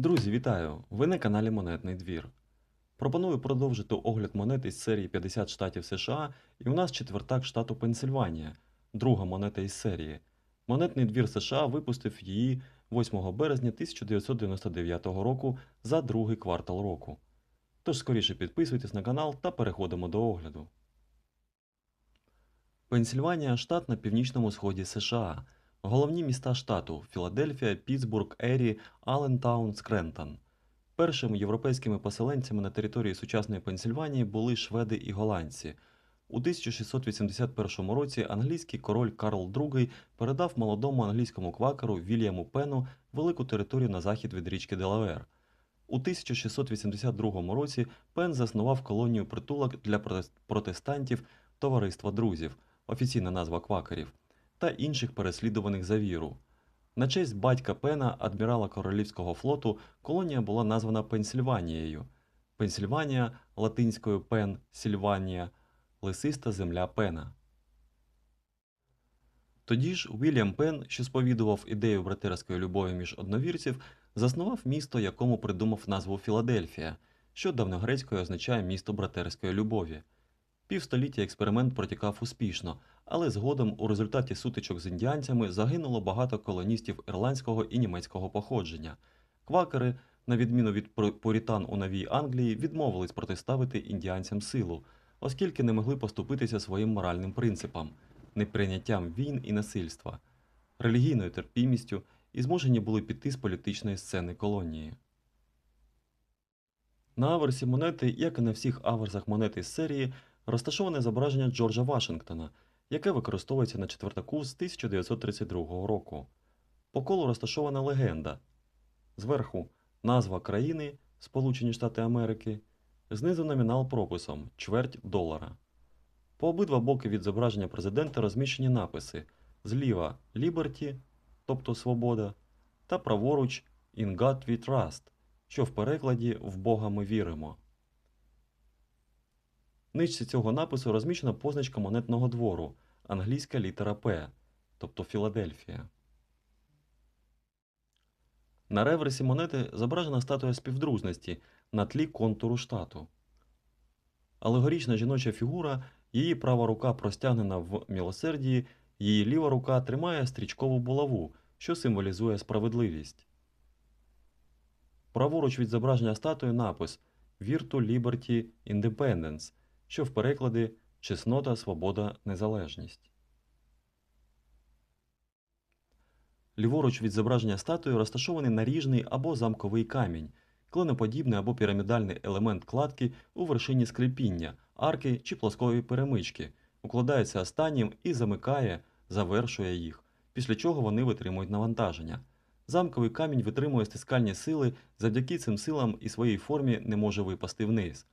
Друзі, вітаю! Ви на каналі Монетний двір. Пропоную продовжити огляд монет із серії 50 штатів США, і у нас четвертак штату Пенсильванія, друга монета із серії. Монетний двір США випустив її 8 березня 1999 року за другий квартал року. Тож скоріше підписуйтесь на канал та переходимо до огляду. Пенсільванія штат на північному сході США. Головні міста штату Філадельфія, Пітсбург, Ері, Аллентаун, Скрентон. Першими європейськими поселенцями на території сучасної Пенсільванії були шведи і голландці. У 1681 році англійський король Карл II передав молодому англійському квакеру Вільяму Пену велику територію на захід від річки Делавер. У 1682 році Пен заснував колонію притулок для протестантів Товариства друзів, офіційна назва квакерів, та інших переслідуваних за віру. На честь батька Пена, адмірала Королівського флоту, колонія була названа Пенсільванією. Пенсільванія латинською Пен Сільванія, лисиста земля Пена. Тоді ж Уільям Пен, що сповідував ідею братерської любові між одновірців, заснував місто, якому придумав назву Філадельфія, що давньогрецькою означає місто братерської любові. Півстоліття експеримент протікав успішно, але згодом у результаті сутичок з індіанцями загинуло багато колоністів ірландського і німецького походження. Квакери, на відміну від пурітан у Новій Англії, відмовились протиставити індіанцям силу, оскільки не могли поступитися своїм моральним принципам, неприйняттям війн і насильства, релігійною терпімістю і змушені були піти з політичної сцени колонії. На аверсі монети, як і на всіх аверсах монети з серії, розташоване зображення Джорджа Вашингтона, яке використовується на четвертаку з 1932 року. По колу розташована легенда. Зверху назва країни Сполучені Штати Америки, знизу номінал прописом чверть долара. По обидва боки від зображення президента розміщені написи зліва Liberty, тобто свобода, та праворуч In God We Trust, що в перекладі В Бога ми віримо. Нижче цього напису розміщена позначка монетного двору, англійська літера П, тобто Філадельфія. На реверсі монети зображена статуя співдружності на тлі контуру штату. Алегорічна жіноча фігура, її права рука простягнена в мілосердії, її ліва рука тримає стрічкову булаву, що символізує справедливість. Праворуч від зображення статуї напис Virtu Liberty Independence, що в перекладі Чеснота, свобода, незалежність. Ліворуч від зображення статуї розташований наріжний або замковий камінь, клиноподібний або пірамідальний елемент кладки у вершині скрипіння, арки чи плоскової перемички, укладається останнім і замикає, завершує їх, після чого вони витримують навантаження. Замковий камінь витримує стискальні сили, завдяки цим силам і своїй формі не може випасти вниз.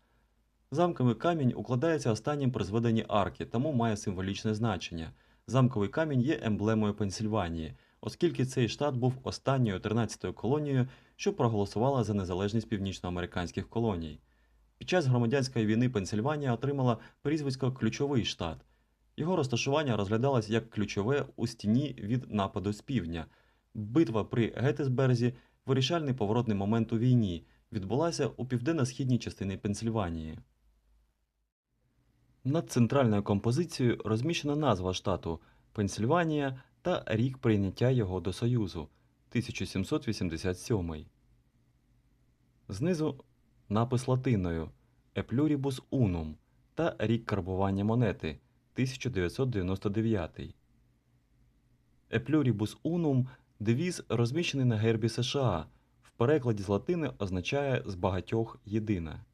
Замковий камінь укладається останнім при зведенні арки, тому має символічне значення. Замковий камінь є емблемою Пенсільванії, оскільки цей штат був останньою 13-ю колонією, що проголосувала за незалежність північноамериканських колоній. Під час громадянської війни Пенсільванія отримала прізвисько Ключовий штат. Його розташування розглядалось як ключове у стіні від нападу з півдня. Битва при Геттисберзі, вирішальний поворотний момент у війні, відбулася у південно-східній частині Пенсільванії. Над центральною композицією розміщена назва штату Пенсільванія та рік прийняття його до Союзу 1787. Знизу напис латиною pluribus unum та рік карбування монети 1999. E pluribus unum – девіз, розміщений на гербі США, в перекладі з латини означає з багатьох єдина.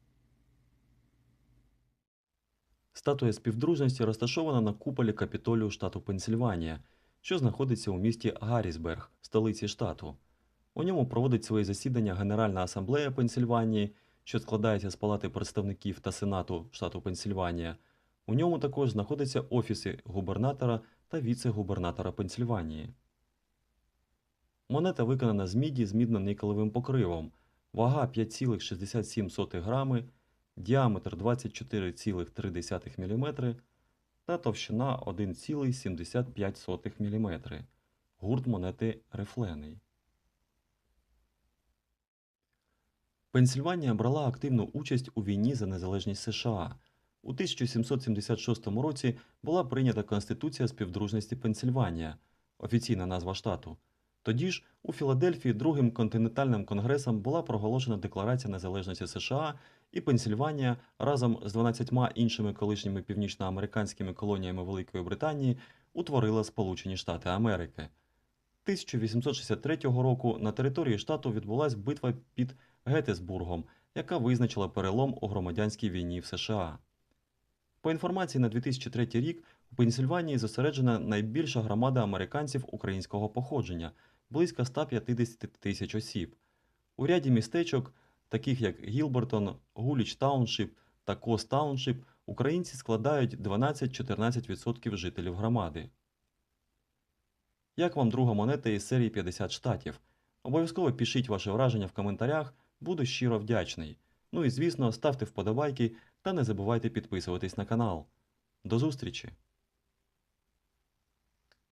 Статуя співдружності розташована на куполі Капітолію штату Пенсільванія, що знаходиться у місті Гаррісберг, столиці штату. У ньому проводить свої засідання Генеральна асамблея Пенсільванії, що складається з палати представників та сенату штату Пенсільванія. У ньому також знаходяться офіси губернатора та віце-губернатора Пенсільванії. Монета виконана з міді з мідно-никелевим покривом, вага 5,67 грами, діаметр 24,3 мм та товщина 1,75 мм. Гурт монети рифлений. Пенсільванія брала активну участь у війні за незалежність США. У 1776 році була прийнята Конституція співдружності Пенсільванія, офіційна назва штату. Тоді ж у Філадельфії Другим континентальним конгресом була проголошена Декларація незалежності США, і Пенсільванія разом з 12 іншими колишніми північноамериканськими колоніями Великої Британії утворила Сполучені Штати Америки. 1863 року на території штату відбулася битва під Геттисбургом, яка визначила перелом у громадянській війні в США. По інформації на 2003 рік у Пенсільванії зосереджена найбільша громада американців українського походження близько 150 тисяч осіб. У ряді містечок, таких як Гілбертон, Гуліч Тауншип та Кос Тауншип, українці складають 12-14% жителів громади. Як вам друга монета із серії 50 штатів? Обов'язково пишіть ваше враження в коментарях, буду щиро вдячний. Ну і звісно, ставте вподобайки та не забувайте підписуватись на канал. До зустрічі!